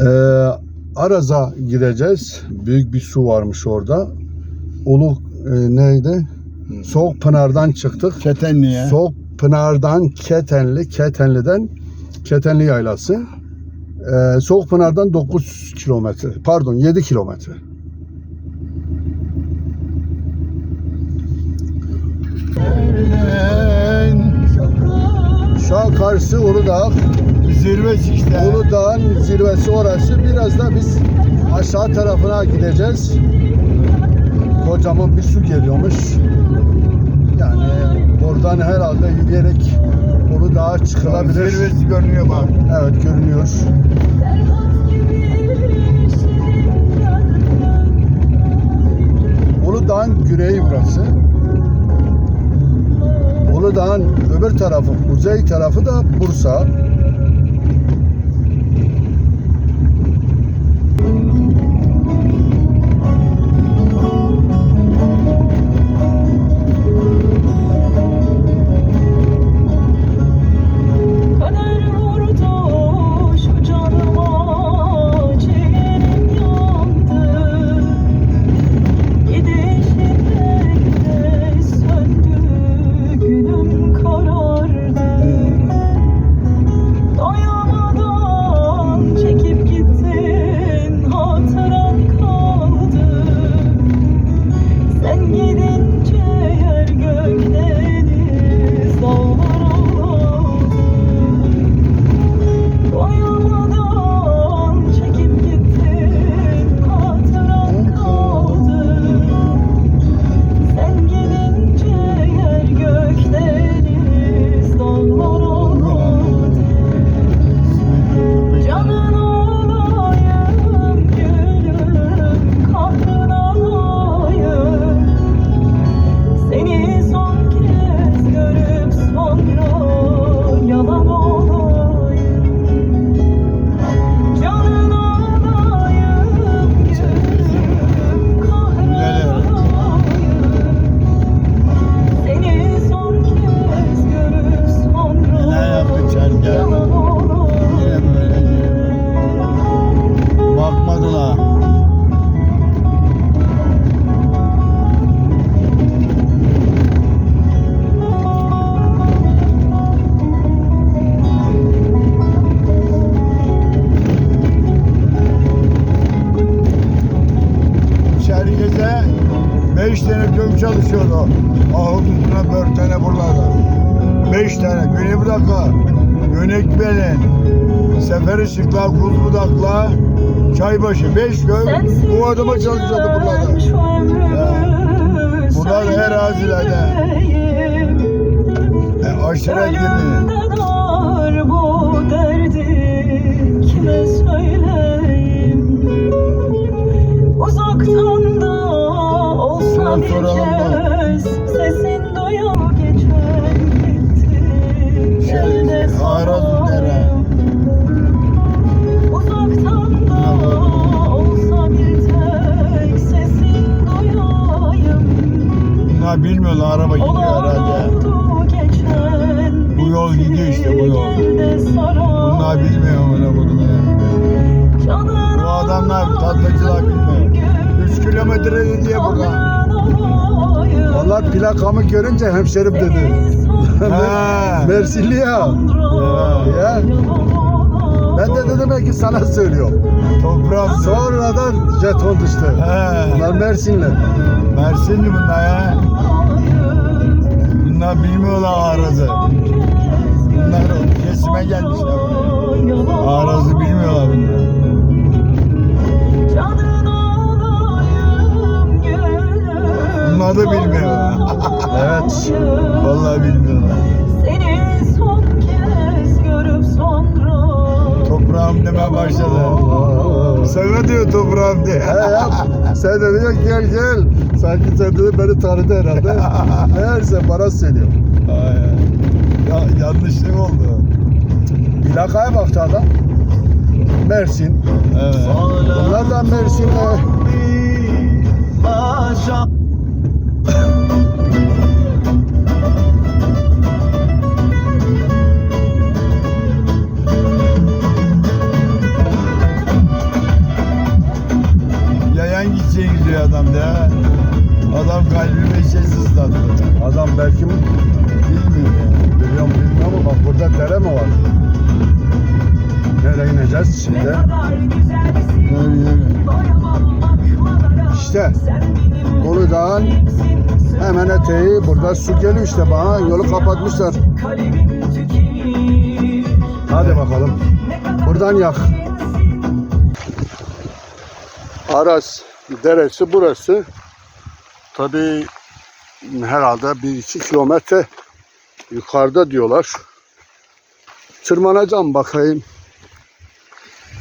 Ee, Araz'a gideceğiz. Büyük bir su varmış orada. Ulu e, neydi? Soğuk Pınar'dan çıktık. Ketenli'ye. Soğuk Pınar'dan Ketenli, Ketenli'den Ketenli Yaylası. Ee, Soğuk Pınar'dan 9 kilometre, pardon 7 kilometre. Karşısı Uludağ. Zirvesi işte. Uludağ'ın zirvesi orası. Biraz da biz aşağı tarafına gideceğiz. Kocaman bir su geliyormuş. Yani oradan herhalde yürüyerek Uludağ'a çıkılabilir. Zirvesi görünüyor bak. Evet görünüyor. Uludağ'ın güneyi burası. Uludağ'ın öbür tarafı, kuzey tarafı da Bursa. Çalışıyordu. Ahudutuna dört tane buralarda. Beş tane. Güney Budak'la, Gönekbel'in, Sefer Işık'la, Kuzbudak'la, Çaybaşı. Beş köy bu adama çalışıyordu buralarda. Bunlar erazilerde. E, aşiret gibi. Kime söyleyeyim Uzaktan bak. kez Sesin duyup geçen gitti Şey, sarayım. Uzaktan da olsa bir tek sesin duyayım Bunlar bilmiyorlar araba gidiyor herhalde. oldu geçen Bu yol gidiyor işte, bu yol. Bunlar bilmiyor bunu bunu. Bu adamlar tatlıcılar bilmiyor. 3 kilometre diye burada. Vallahi plakamı görünce hemşerim dedi. Mersinli ya. Ya. Ben de dedim belki sana söylüyorum. Toprağım. Sonradan jeton düştü. He. Bunlar Mersinli. Mersinli bunlar ya. Bunlar bilmiyorlar arazı. Bunlar kesime gelmişler. Arazı bilmiyorlar bunlar. Bunlar da bilmiyor. Evet. Vallahi bilmiyorlar. Seni son kez görüp sonra Toprağım demeye başladı. Sana diyor toprağım diye. He ya. Sen de diyor gel gel. Sanki sen dedi beni tanıdı herhalde. Meğerse bana söylüyor. Ay, Ya, yanlışlık oldu. Plakaya baktı adam. Mersin. Evet. Bunlar da Mersin'de. Başa neşesiz tadı. Adam belki mi? Bilmiyorum ya. Biliyorum bilmiyorum ama bak burada dere mi var? Nereye ineceğiz şimdi? Yürü yürü. İşte Uludağ'ın hemen eteği burada su geliyor işte bana yolu kapatmışlar. Hadi bakalım. Buradan yak. Aras deresi burası. Tabii herhalde 1-2 kilometre yukarıda diyorlar. Tırmanacağım bakayım.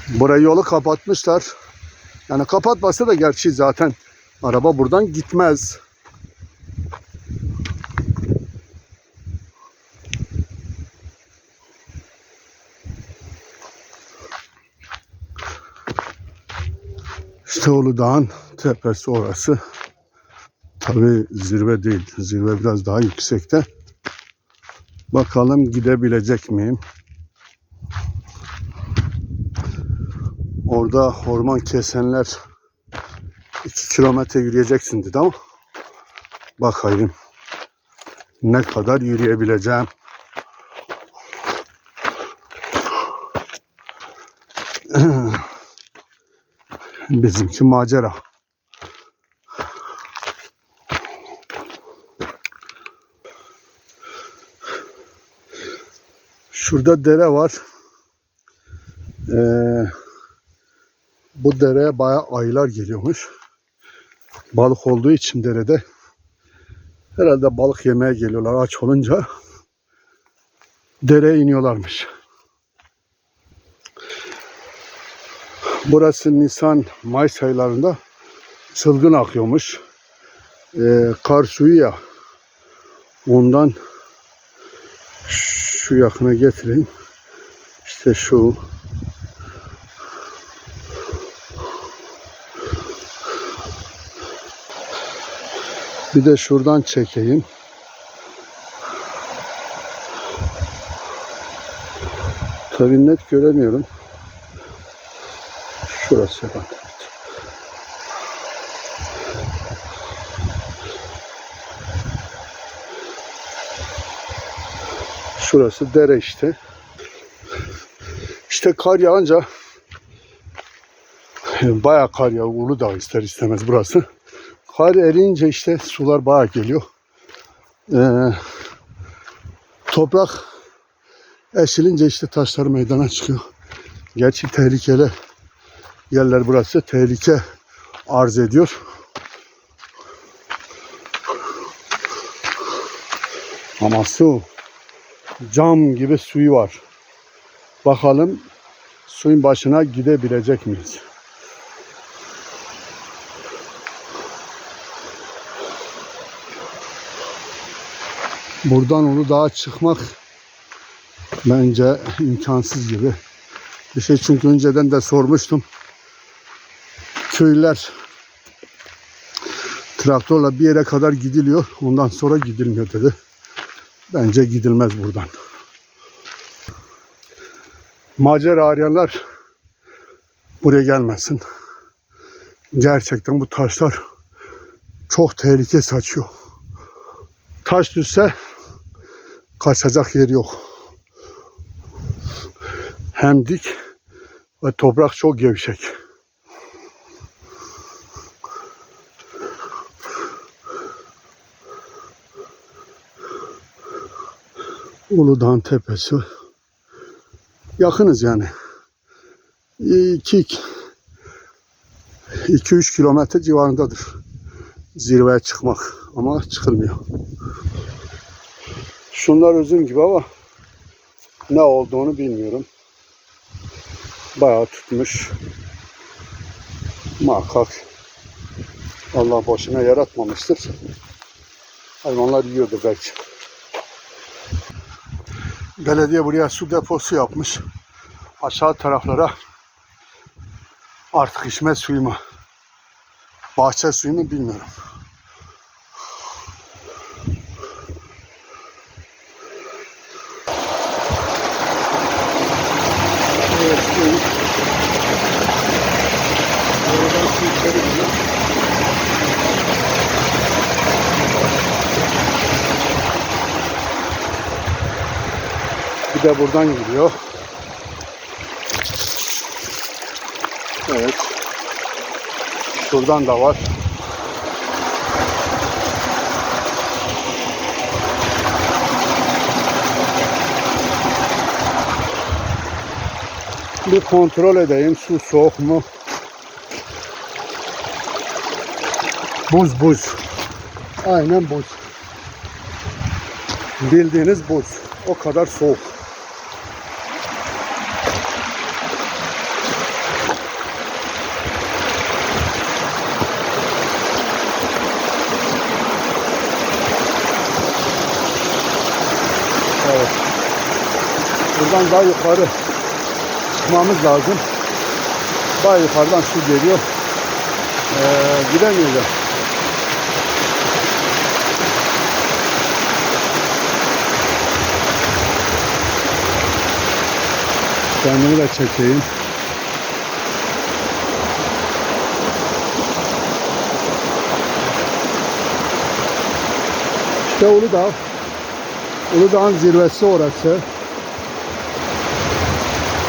Burayı yolu kapatmışlar. Yani kapatmasa da gerçi zaten araba buradan gitmez. İşte Uludağ'ın tepesi orası. Tabi zirve değil. Zirve biraz daha yüksekte. Bakalım gidebilecek miyim? Orada orman kesenler 2 kilometre yürüyeceksin dedi ama bakayım ne kadar yürüyebileceğim. Bizimki macera. Şurada dere var. Ee, bu dereye bayağı ayılar geliyormuş. Balık olduğu için derede herhalde balık yemeye geliyorlar aç olunca dereye iniyorlarmış. Burası Nisan Mayıs aylarında çılgın akıyormuş. Ee, kar suyu ya ondan şu yakına getireyim. İşte şu Bir de şuradan çekeyim. Tabii net göremiyorum. Şurası bak. Şurası dere işte. İşte kar yağınca bayağı kar yağıyor. Uludağ ister istemez burası. Kar erince işte sular bayağı geliyor. Ee, toprak eşilince işte taşlar meydana çıkıyor. Gerçi tehlikeli yerler burası. Tehlike arz ediyor. Ama su cam gibi suyu var. Bakalım suyun başına gidebilecek miyiz? Buradan Uludağ'a çıkmak bence imkansız gibi. Bir şey çünkü önceden de sormuştum. Köyler traktörle bir yere kadar gidiliyor. Ondan sonra gidilmiyor dedi. Bence gidilmez buradan. Macera arayanlar buraya gelmesin. Gerçekten bu taşlar çok tehlike saçıyor. Taş düşse kaçacak yer yok. Hem dik ve toprak çok gevşek. Uludağ'ın tepesi. Yakınız yani. 2 2-3 kilometre civarındadır zirveye çıkmak ama çıkılmıyor. Şunlar üzüm gibi ama ne olduğunu bilmiyorum. Bayağı tutmuş. Muhakkak Allah boşuna yaratmamıştır. Hayvanlar yiyordu belki. Belediye buraya su deposu yapmış. Aşağı taraflara artık içme suyu mu, bahçe suyu mu bilmiyorum. Evet, suyu. Oradan su içeri gidiyor. De buradan gidiyor. Evet. Şuradan da var. Bir kontrol edeyim su soğuk mu? Buz buz. Aynen buz. Bildiğiniz buz. O kadar soğuk. Evet. Buradan daha yukarı çıkmamız lazım. Daha yukarıdan su geliyor. Ee, gidemeyeceğim. Kendimi de çekeyim. İşte Uludağ. Uludağ'ın zirvesi orası.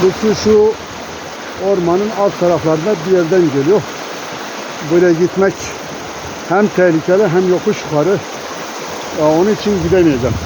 Bu su şu ormanın alt taraflarında bir yerden geliyor. Böyle gitmek hem tehlikeli hem yokuş yukarı. Onun için gidemeyeceğim.